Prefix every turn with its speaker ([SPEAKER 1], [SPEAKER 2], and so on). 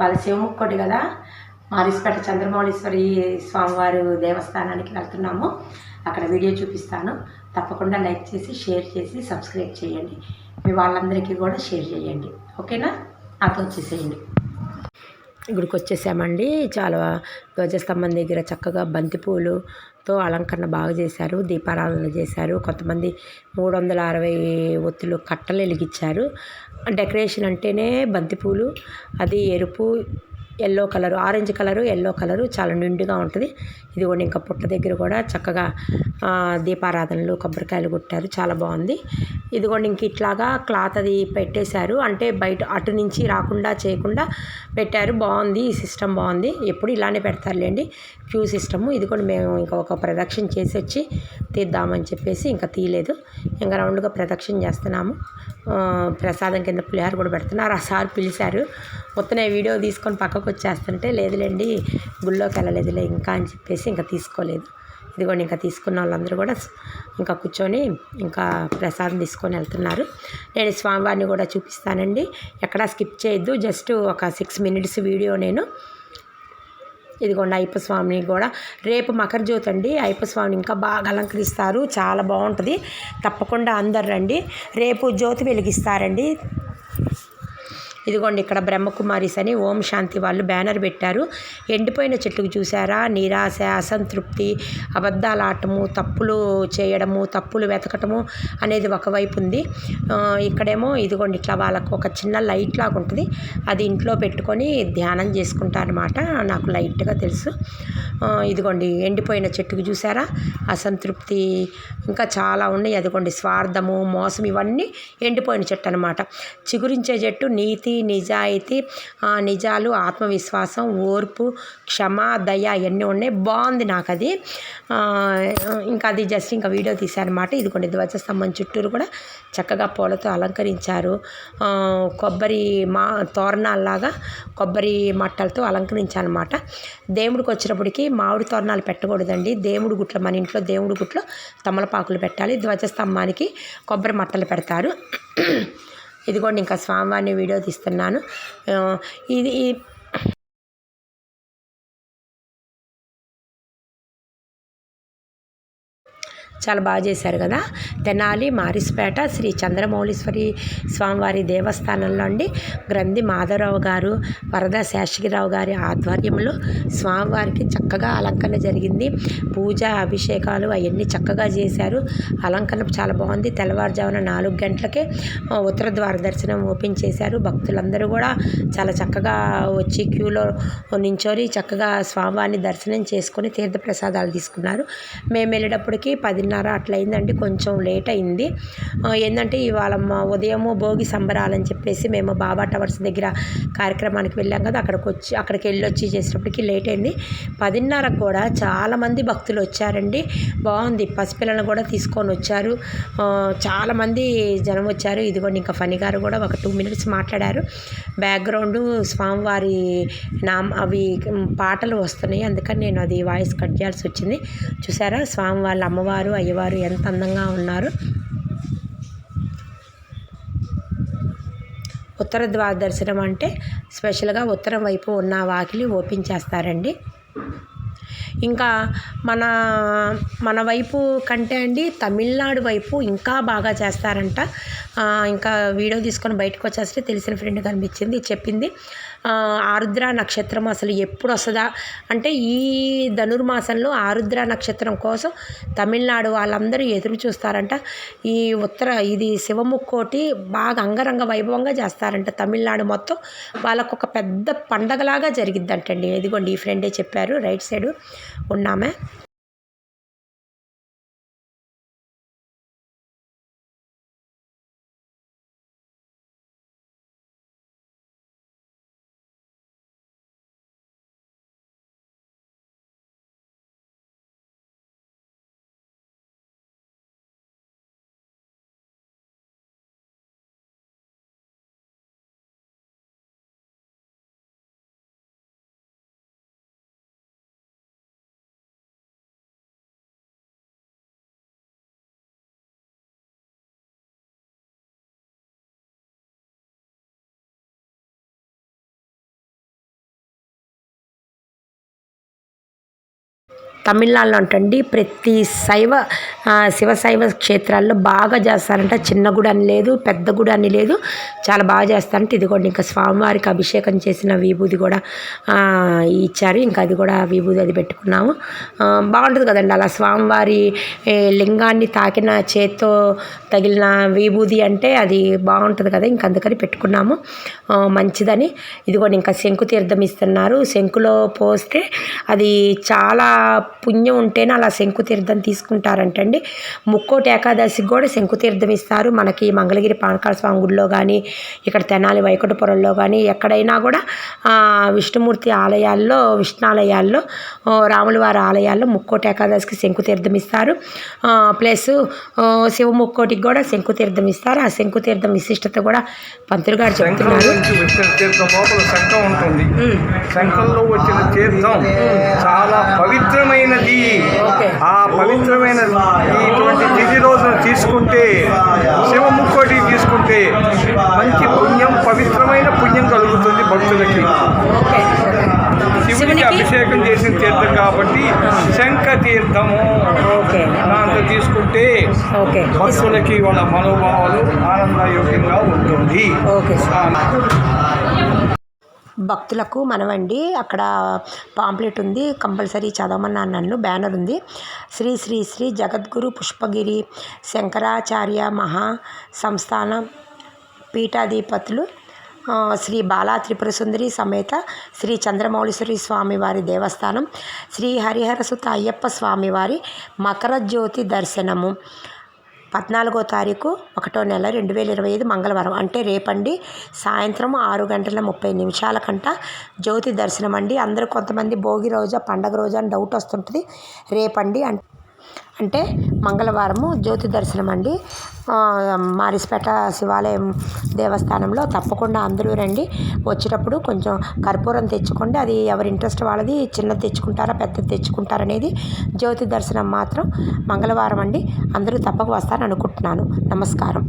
[SPEAKER 1] వాళ్ళ శివముక్కోటి కదా మారిస్పేట చంద్రమౌళీశ్వరి స్వామివారి దేవస్థానానికి వెళ్తున్నాము. అక్కడ వీడియో చూపిస్తాను. తప్పకుండా లైక్ చేసి షేర్ చేసి సబ్స్క్రైబ్ చేయండి. మీ వాళ్ళందరికీ కూడా షేర్ చేయండి. ఓకేనా? నాతో వచ్చేసేయండి గుడికి వచ్చేసామండి చాలా ధ్వజస్తంభం దగ్గర చక్కగా బంతిపూలుతో అలంకరణ బాగా చేశారు. దీపారాధన చేశారు. కొంతమంది మూడు వందల అరవై ఒత్తులు కట్టలు వెలిగించారు. డెకరేషన్ అంటేనే బంతిపూలు అది ఎరుపు yellow colour orange colour yellow colour చాలా నిండుగా ఉంటుంది. ఇదిగోండి ఇంకా పుట్ట దగ్గర కూడా చక్కగా దీపారాధనలు కొబ్బరికాయలు కొట్టారు. చాలా బాగుంది. ఇదిగోండి ఇంక ఇట్లాగా క్లాత్ అది పెట్టేశారు. అంటే బయట అటు నుంచి రాకుండా చేయకుండా పెట్టారు. బాగుంది. ఈ సిస్టమ్ బాగుంది. ఎప్పుడు ఇలానే పెడతారులేండి. Queue system. ఇది కూడా మేము ఇంకా ఒక ప్రదక్షిణ చేసి వచ్చి తీద్దామని చెప్పేసి ఇంకా తీయలేదు. ఇంకా రౌండ్గా ప్రదక్షిణ చేస్తున్నాము. ప్రసాదం కింద పులిహార కూడా పెడుతున్నారు. ఆ సార్ పిలిచారు. మొత్తం వీడియో తీసుకొని పక్కకు వచ్చేస్తుంటే లేదులేండి గుళ్ళోకి వెళ్ళలేదులే ఇంకా అని చెప్పేసి ఇంకా తీసుకోలేదు. ఇదిగోండి ఇంకా తీసుకున్న వాళ్ళందరూ కూడా ఇంకా కూర్చొని ఇంకా ప్రసాదం తీసుకొని వెళ్తున్నారు. నేను స్వామివారిని కూడా చూపిస్తానండి. ఎక్కడా స్కిప్ చేయొద్దు జస్ట్ ఒక సిక్స్ మినిట్స్ వీడియో నేను. ఇదిగోండి అయ్యప్ప స్వామిని కూడా. రేపు మకర జ్యోతి అండి. అయ్యప్ప స్వామిని ఇంకా బాగా అలంకరిస్తారు. చాలా బాగుంటుంది. తప్పకుండా అందరు రండి. రేపు జ్యోతి వెలిగిస్తారండి. ఇదిగోండి ఇక్కడ బ్రహ్మకుమారిస్ అని ఓం శాంతి వాళ్ళు బ్యానర్ పెట్టారు. ఎండిపోయిన చెట్టుకు చూసారా నిరాశ అసంతృప్తి అబద్ధాలు తప్పులు చేయడము తప్పులు వెతకటము అనేది ఒకవైపు ఉంది. ఇక్కడేమో ఇదిగోండి ఇట్లా వాళ్ళకు ఒక చిన్న లైట్ లాగా ఉంటుంది. అది ఇంట్లో పెట్టుకొని ధ్యానం చేసుకుంటారనమాట నాకు లైట్గా తెలుసు. ఇదిగోండి ఎండిపోయిన చెట్టుకు చూసారా అసంతృప్తి ఇంకా చాలా ఉన్నాయి. అదిగోండి స్వార్థము మోసం ఇవన్నీ ఎండిపోయిన చెట్టు అనమాట చిగురించే చెట్టు నీతి నిజాయితీ ఆ, నిజాలు ఆత్మవిశ్వాసం ఓర్పు క్షమ దయ ఇవన్నీ ఉన్నాయి. బాగుంది నాకు అది ఇంకా అది జస్ట్ ఇంకా వీడియో తీశానమాట. ఇదిగోండి ధ్వజస్తంభం చుట్టూరు కూడా చక్కగా పూలతో అలంకరించారు. కొబ్బరి మా తోరణాల్లాగా కొబ్బరి మట్టలతో అలంకరించానమాట. దేవుడికి వచ్చినప్పటికి మామిడి తోరణాలు పెట్టకూడదండి. దేవుడి గుట్లో మన ఇంట్లో దేవుడి గుట్లో తమలపాకులు పెట్టాలి. ధ్వజస్తంభానికి కొబ్బరి మట్టలు పెడతారు. ఇదిగోండి ఇంకా స్వామివారిని వీడియో తీస్తున్నాను. ఇది చాలా బాగా చేశారు కదా. తెనాలి మారిస్పేట శ్రీ చంద్రమౌళీశ్వరి స్వామివారి దేవస్థానంలో అండి గ్రంథి మాధవరావు గారు వరద శేషగిరావు గారి ఆధ్వర్యంలో స్వామివారికి చక్కగా అలంకరణ జరిగింది. పూజ అభిషేకాలు అవన్నీ చక్కగా చేశారు. అలంకరణ చాలా బాగుంది. తెల్లవారుజామున నాలుగు గంటలకే ఉత్తర ద్వార దర్శనం ఓపెన్ చేశారు. భక్తులందరూ కూడా చాలా చక్కగా వచ్చి క్యూలో నించోని చక్కగా స్వామివారిని దర్శనం చేసుకొని తీర్థప్రసాదాలు తీసుకున్నారు. మేము వెళ్ళేటప్పటికి పది అట్లా అట్లయిందండి కొంచెం లేట్ అయింది ఏంటంటే ఇవాళ మా ఉదయము భోగి సంబరాలని చెప్పేసి మేము బాబా టవర్స్ దగ్గర కార్యక్రమానికి వెళ్ళాం కదా అక్కడికి వచ్చి అక్కడికి వెళ్ళి వచ్చి చేసేటప్పటికి లేట్ అయింది పదిన్నరకు కూడా చాలామంది భక్తులు వచ్చారండి. బాగుంది పసిపిల్లలను కూడా తీసుకొని వచ్చారు. చాలామంది జనం వచ్చారు. ఇదిగోండి ఇంకా ఫణి గారు కూడా ఒక టూ మినిట్స్ మాట్లాడారు. బ్యాక్గ్రౌండ్ స్వామివారి నామ అవి పాటలు వస్తున్నాయి అందుకని నేను అది వాయిస్ కట్ చేయాల్సి వచ్చింది. చూసారా? స్వామి వాళ్ళ అమ్మవారు అయ్యవారు ఎంత అందంగా ఉన్నారు. ఉత్తర ద్వార దర్శనం అంటే స్పెషల్గా ఉత్తరం వైపు ఉన్న వాకిలి ఓపెన్ చేస్తారండి. ఇంకా మన మన వైపు కంటే అండి తమిళనాడు వైపు ఇంకా బాగా చేస్తారంట. ఇంకా వీడియో తీసుకొని బయటకు వచ్చేస్తే తెలిసిన ఫ్రెండ్ కనిపించింది చెప్పింది. ఆరుద్ర నక్షత్రం అసలు ఎప్పుడు వస్తుందా? అంటే ఈ ధనుర్మాసంలో ఆరుద్ర నక్షత్రం కోసం తమిళనాడు వాళ్ళందరూ ఎదురు చూస్తారంట. ఈ ఉత్తర ఇది శివముక్కోటి బాగా అంగరంగ వైభవంగా చేస్తారంట తమిళనాడు మొత్తం. వాళ్ళకు ఒక పెద్ద పండగలాగా జరిగిద్దంటండి. ఇదిగోండి ఈ ఫ్రెండే చెప్పారు రైట్ సైడ్. Un nombre. తమిళనాడులో అంటండి ప్రతి శైవ శివశైవ క్షేత్రాల్లో బాగా చేస్తారంట. చిన్న గుడి అని లేదు పెద్ద గుడి అని లేదు. చాలా బాగా చేస్తారంట. ఇదిగోండి ఇంకా స్వామివారికి అభిషేకం చేసిన విభూది కూడా ఇచ్చారు. ఇంకా అది కూడా విభూది అది పెట్టుకున్నాము. బాగుంటుంది కదండి. అలా స్వామివారి లింగాన్ని తాకిన చేత్తో తగిలిన విభూది అంటే అది బాగుంటుంది కదా. ఇంక అందుకని పెట్టుకున్నాము. మంచిదని. ఇదిగోండి ఇంకా శంకు తీర్థం ఇస్తున్నారు. శంకులో పోస్తే అది చాలా పుణ్యం ఉంటేనే అలా శంకు తీర్థం తీసుకుంటారంటండి. ముక్కోటి ఏకాదశికి కూడా శంకు తీర్థం ఇస్తారు. మనకి మంగళగిరి పానకాల స్వామి గుడిలో కానీ ఇక్కడ తెనాలి వైకుంఠపురంలో కానీ ఎక్కడైనా కూడా విష్ణుమూర్తి ఆలయాల్లో విష్ణాలయాల్లో ఆ, రాముల వారి ఆలయాల్లో ముక్కోటి ఏకాదశికి శంకు తీర్థం ఇస్తారు ప్లస్ శివ ముక్కోటికి కూడా శంకు తీర్థం ఇస్తారు. ఆ శంకు తీర్థం విశిష్టత కూడా పంతులు గారు చెప్తున్నారు.
[SPEAKER 2] శంఖం ఉంటుంది. శంఖంలో వచ్చిన తీర్థం పవిత్రమైనది. ఆ పవిత్రమైన ఇటువంటి తిథి రోజున తీసుకుంటే శివ ముక్కోటి తీసుకుంటే మంచి పుణ్యం పవిత్రమైన పుణ్యం కలుగుతుంది భక్తులకి. శివునికి
[SPEAKER 1] శివునికి
[SPEAKER 2] అభిషేకం చేసిన తీర్థం కాబట్టి శంఖ తీర్థము దాంతో తీసుకుంటే భక్తులకి వాళ్ళ మనోభావాలు ఆనందయోగ్యంగా ఉంటుంది.
[SPEAKER 1] భక్తులకు మనవండి అక్కడ పాంప్లెట్ ఉంది కంపల్సరీ చదవమన్నా నన్ను బ్యానర్ ఉంది. శ్రీ శ్రీ శ్రీ జగద్గురు పుష్పగిరి శంకరాచార్య మహా సంస్థానం పీఠాధిపతులు శ్రీ బాలా త్రిపుర సుందరి సమేత శ్రీ చంద్రమౌళీశ్వరి స్వామివారి దేవస్థానం శ్రీ హరిహరసుత అయ్యప్ప స్వామివారి మకర జ్యోతి దర్శనము. పద్నాలుగో తారీఖు ఒకటో నెల రెండు వేల ఇరవై ఐదు మంగళవారం. అంటే రేపండి సాయంత్రం ఆరు గంటల ముప్పై నిమిషాల కంట జ్యోతి దర్శనం అండి అందరూ కొంతమంది భోగి రోజా పండగ రోజా అని డౌట్ వస్తుంటుంది. రేపండి అంటే అంటే మంగళవారము జ్యోతి దర్శనం అండి. మారిస్పేట శివాలయం దేవస్థానంలో తప్పకుండా అందరూ రండి. వచ్చేటప్పుడు కొంచెం కర్పూరం తెచ్చుకోండి. అది ఎవరి ఇంట్రెస్ట్ వాళ్ళది చిన్నది తెచ్చుకుంటారా పెద్దది తెచ్చుకుంటారనేది జ్యోతి దర్శనం మాత్రం మంగళవారం అండి. అందరూ తప్పక వస్తారని అనుకుంటున్నాను. నమస్కారం.